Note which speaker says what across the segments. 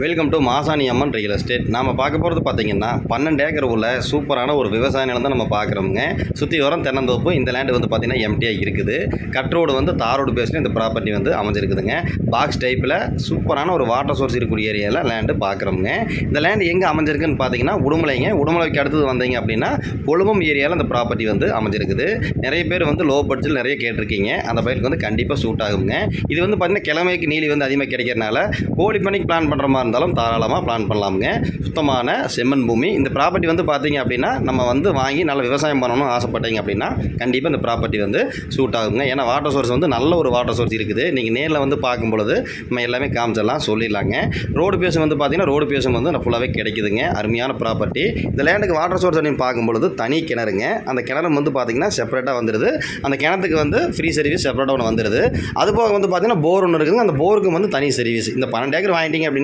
Speaker 1: Welcome to Masani Amman real estate நாம் பார்க்க போகிறது பார்த்தீங்கன்னா பன்னெண்டு ஏக்கர் உள்ள சூப்பரான ஒரு விவசாய நிலம் தான் நம்ம பார்க்குறோங்க சுற்றி வரோம் தென்னந்தோப்பு இந்த லேண்டு வந்து பார்த்திங்கன்னா எம்டியாக இருக்குது. கட் ரோடு வந்து தார் ரோடு இந்த ப்ராப்பர்ட்டி வந்து அமைஞ்சிருக்குதுங்க. பாக்ஸ் டைப்பில் சூப்பரான ஒரு வாட்டர் சோர்ஸ் இருக்கக்கூடிய ஏரியாவில் லேண்டு பார்க்குறோங்க இந்த லேண்டு எங்கே அமைஞ்சிருக்குன்னு பார்த்தீங்கன்னா உடுமலைங்க. உடுமலைக்கு அடுத்தது வந்தீங்க அப்படின்னா கொழும்பம் ஏரியாவில் அந்த ப்ராப்பர்ட்டி வந்து அமைஞ்சிருக்குது. நிறைய பேர் வந்து லோ பட்ஜெட்டில் நிறைய கேட்டிருக்கீங்க. அந்த பயிருக்கு வந்து கண்டிப்பாக சூட் ஆகுங்க. இது வந்து பார்த்திங்கன்னா கிழமைக்கு நீலி வந்து அதிகமாக கிடைக்கிறனால கோழி பண்ணைக்கு பிளான் பண்ணுற மாதிரி இருந்தாலும் தாராளமாக பிளான் பண்ணலாமுங்க. சுத்தமான செம்மண் பூமி. இந்த ப்ராப்பர்ட்டி வந்து பார்த்தீங்க அப்படின்னா நம்ம வந்து வாங்கி நல்ல விவசாயம் பண்ணணும்னு ஆசைப்பட்டீங்க அப்படின்னா கண்டிப்பாக இந்த ப்ராப்பர்ட்டி வந்து சூட் ஆகுங்க. ஏன்னா வாட்டர் சோர்ஸ் வந்து நல்ல ஒரு வாட்டர் சோர்ஸ் இருக்குது. நீங்கள் நேரில் வந்து பார்க்கும் பொழுது நம்ம எல்லாமே காமிச்சிடலாம் சொல்லிடலாங்க. ரோடு பேசும் வந்து பார்த்தீங்கன்னா ரோடு பேசும் வந்து ஃபுல்லாகவே கிடைக்குதுங்க. அருமையான ப்ராப்பர்ட்டி இந்த லேண்டுக்கு வாட்டர் சோர்ஸ் அப்படின்னு பார்க்கும் பொழுது தனி கிணறுங்க. அந்த கிணறு வந்து பார்த்தீங்கன்னா செப்பரேட்டாக வந்துடுது அந்த கிணத்துக்கு வந்து ஃப்ரீ சர்வீஸ் செப்பரேட்டாக ஒன்று வந்துடுது அது போக வந்து பார்த்தீங்கன்னா போர் ஒன்று இருக்குதுங்க. அந்த போருக்கு வந்து தனி சர்வீஸ் இந்த பன்னெண்டு ஏக்கர் வாங்கிட்டீங்க அப்படின்னா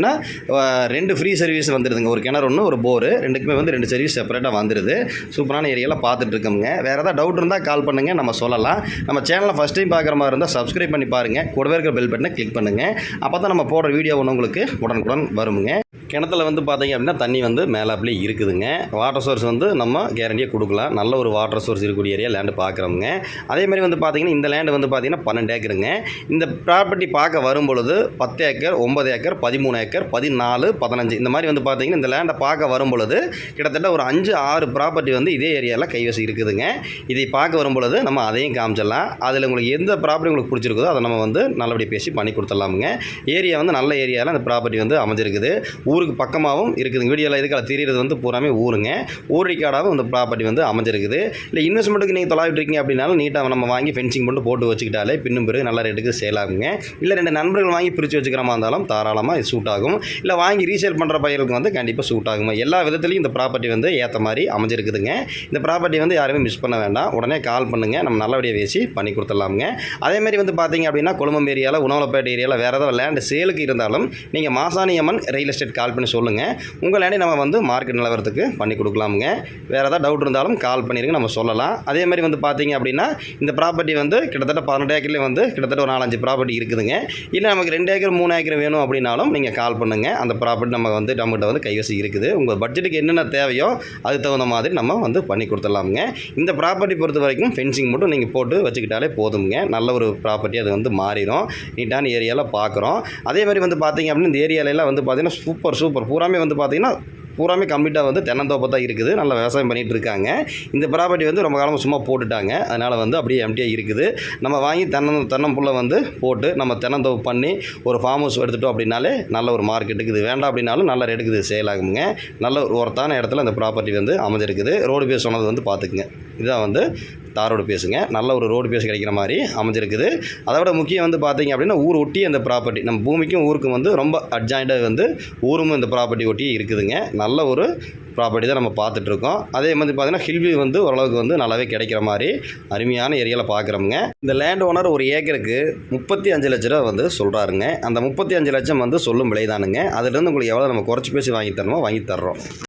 Speaker 1: அஹ், ரெண்டு ஃப்ரீ சர்வீஸ் வந்துடுதுங்க ஒரு கிணறு ஒன்று ஒரு போர் ரெண்டுக்குமே வந்து ரெண்டு சர்வீஸ் செப்பரேட்டாக வந்துடுது சூப்பரான ஏரியாவில் பார்த்துட்டு இருக்கோங்க வேறு ஏதாவது டவுட் இருந்தால் கால் பண்ணுங்கள் நம்ம சொல்லலாம். நம்ம சேனலை ஃபஸ்ட் டைம் பார்க்குற மாதிரி இருந்தால் சப்ஸ்கிரைப் பண்ணி பாருங்கள் கூடவே இருக்கிற பெல் பட்டனை கிளிக் பண்ணுங்கள் அப்போ தான் நம்ம போடுற வீடியோ ஒன்று உங்களுக்கு உடனுக்குடன் வருமுங்க. கிணத்துல வந்து பார்த்தீங்க அப்படின்னா தண்ணி வந்து மேலே அப்படியே இருக்குதுங்க. வாட்டர் சோர்ஸ் வந்து நம்ம கேரண்டியாக கொடுக்கலாம். நல்ல ஒரு வாட்டர் சோர்ஸ் இருக்கக்கூடிய ஏரியா லேண்டு பார்க்குறோங்க அதே மாதிரி வந்து பார்த்தீங்கன்னா இந்த லேண்டு வந்து பார்த்தீங்கன்னா பன்னெண்டு ஏக்கருங்க இந்த ப்ராப்பர்ட்டி பார்க்க வரும் பொழுது பத்து ஏக்கர் ஒன்பது ஏக்கர் பதிமூணு ஏக்கர் பதினாலு பதினஞ்சு இந்த மாதிரி வந்து பார்த்தீங்கன்னா இந்த லேண்டை பார்க்க வரும் பொழுது கிட்டத்தட்ட ஒரு அஞ்சு ஆறு ப்ராப்பர்ட்டி வந்து இதே ஏரியாவில் கைவசம் இருக்குதுங்க. இதை பார்க்க வரும் பொழுது நம்ம அதையும் காமிச்சிடலாம். அதில் உங்களுக்கு எந்த ப்ராப்பர்ட்டி உங்களுக்கு பிடிச்சிருக்குதோ அதை நம்ம வந்து நல்லபடியாக பேசி பண்ணி கொடுத்துடலாமுங்க. ஏரியா வந்து நல்ல ஏரியாவில் அந்த ப்ராப்பர்ட்டி வந்து அமைஞ்சிருக்குது. ஊர் ஊருக்கு பக்கமாகவும் இருக்குதுங்க வீடியோவில் இதுக்காக தெரியுறது வந்து பூராமே ஊருங்க. ஊரிக்காடாகவும் இந்த ப்ராப்பர்ட்டி வந்து அமைஞ்சிருக்குது. இல்லை இன்வெஸ்ட்மெண்ட்டுக்கு நீங்கள் தொலாவிட்டு இருக்கீங்க அப்படின்னாலும் நீட்டாக நம்ம வாங்கி ஃபென்சிங் போட்டு போட்டு வச்சுக்கிட்டாலே பின்னும் பிறகு நல்ல ரேட்டுக்கு சேல் ஆகுங்க. இல்லை ரெண்டு நண்பர்கள் வாங்கி பிரித்து வச்சுக்கிற மாதிரி இருந்தாலும் தாராளமாக இது சூட் ஆகும். இல்லை வாங்கி ரீசேல் பண்ணுற பயிர்களுக்கு வந்து கண்டிப்பாக சூட் ஆகுங்க. எல்லா விதத்துலையும் இந்த ப்ராப்பர்ட்டி வந்து ஏற்ற மாதிரி அமைஞ்சிருக்குதுங்க. இந்த ப்ராப்பர்ட்டி வந்து யாருமே மிஸ் பண்ண வேண்டாம். உடனே கால் பண்ணுங்கள் நம்ம நல்லபடியாக பேசி பண்ணி கொடுத்துடலாமுங்க. அதேமாதிரி வந்து பார்த்தீங்க அப்படின்னா கொழும்பம் ஏரியாவில் உணவலப்பேட்டை ஏரியாவில் வேறு ஏதாவது லேண்டு சேலுக்கு இருந்தாலும் நீங்கள் மாசாணியம்மன் ரியல் எஸ்டேட் கால் பண்ணி சொல்லுங்கள் உங்கள் லேண்டை நம்ம வந்து மார்க்கெட் நிலவரத்துக்கு பண்ணி கொடுக்கலாமுங்க. வேறு ஏதாவது டவுட் இருந்தாலும் கால் பண்ணிடுங்க நம்ம சொல்லலாம். அதே மாதிரி வந்து பார்த்தீங்க அப்படின்னா இந்த ப்ராப்பர்ட்டி வந்து கிட்டத்தட்ட பதினெட்டு ஏக்கர்லேயே வந்து கிட்டத்தட்ட ஒரு நாலஞ்சு ப்ராப்பர்ட்டி இருக்குதுங்க. இல்லை நமக்கு ரெண்டு ஏக்கர் மூணு ஏக்கர் வேணும் அப்படின்னாலும் நீங்கள் கால் பண்ணுங்கள் அந்த ப்ராப்பர்ட்டி நம்ம வந்து நம்மகிட்ட வந்து கைவசம் இருக்குது. உங்கள் பட்ஜெட்டுக்கு என்னென்ன தேவையோ அதுக்கு தகுந்த மாதிரி நம்ம வந்து பண்ணி கொடுத்துடலாமுங்க. இந்த ப்ராப்பர்ட்டி பொறுத்த வரைக்கும் ஃபென்சிங் மட்டும் நீங்கள் போட்டு வச்சுக்கிட்டாலே போதுங்க நல்ல ஒரு ப்ராப்பர்ட்டி அது வந்து மாறிடும். நீட்டான ஏரியாவில் பார்க்குறோம் அதே மாதிரி வந்து பார்த்தீங்க அப்படின்னா இந்த ஏரியாலெல்லாம் வந்து பார்த்தீங்கன்னா சூப்பர் சூப்பர். பூராமே வந்து பார்த்தீங்கன்னா பூராமே கம்ப்ளீட்டாக வந்து தென்னந்தோப்பு தான் இருக்குது. நல்லா விவசாயம் பண்ணிகிட்டு இருக்காங்க. இந்த ப்ராப்பர்ட்டி வந்து ரொம்ப காலமாக சும்மா போட்டுட்டாங்க. அதனால் வந்து அப்படியே எம்டியாக இருக்குது. நம்ம வாங்கி தென்னம் தென்னம்புள்ள வந்து போட்டு நம்ம தென்னந்தோப்பு பண்ணி ஒரு ஃபார்ம் ஹவுஸ் எடுத்துட்டோம் அப்படின்னாலே நல்ல ஒரு மார்க்கெட்டுக்கு இது. வேண்டாம் அப்படின்னாலும் நல்ல ரேட்டுக்கு இது சேல் ஆகுங்க. நல்ல ஒரு ஒர்த்தான இடத்துல அந்த ப்ராப்பர்ட்டி வந்து அமைஞ்சிருக்குது. ரோடு பேஸ் சொன்னது வந்து பார்த்துக்குங்க. இதுதான் வந்து தார் ரோடு பேசுங்க. நல்ல ஒரு ரோடு பேஸ் கிடைக்கிற மாதிரி அமைஞ்சிருக்குது. அதை விட முக்கியம் வந்து பார்த்தீங்க அப்படின்னா ஊர் ஒட்டி அந்த ப்ராப்பர்ட்டி நம்ம பூமிக்கும் ஊருக்கும் வந்து ரொம்ப அட்ஜாயிண்டாக வந்து ஊரும் இந்த ப்ராப்பர்ட்டி ஒட்டி இருக்குதுங்க. நல்ல ஒரு ப்ராப்பர்ட்டி தான் நம்ம பார்த்துட்ருக்கோம். அதே மாதிரி பார்த்தீங்கன்னா ஹில்வி வந்து ஓரளவுக்கு வந்து நல்லாவே கிடைக்கிற மாதிரி அருமையான ஏரியாவில் பார்க்குறோமுங்க. இந்த லேண்ட் ஓனர் ஒரு ஏக்கருக்கு முப்பத்தி அஞ்சு லட்ச ரூபா வந்து சொல்கிறாருங்க அந்த முப்பத்தி அஞ்சு லட்சம் வந்து சொல்லும் விலைதானுங்க. அதுலேருந்து உங்களுக்கு எவ்வளோ நம்ம குறைச்சி பேசி வாங்கி தரணுமோ வாங்கி தர்றோம்.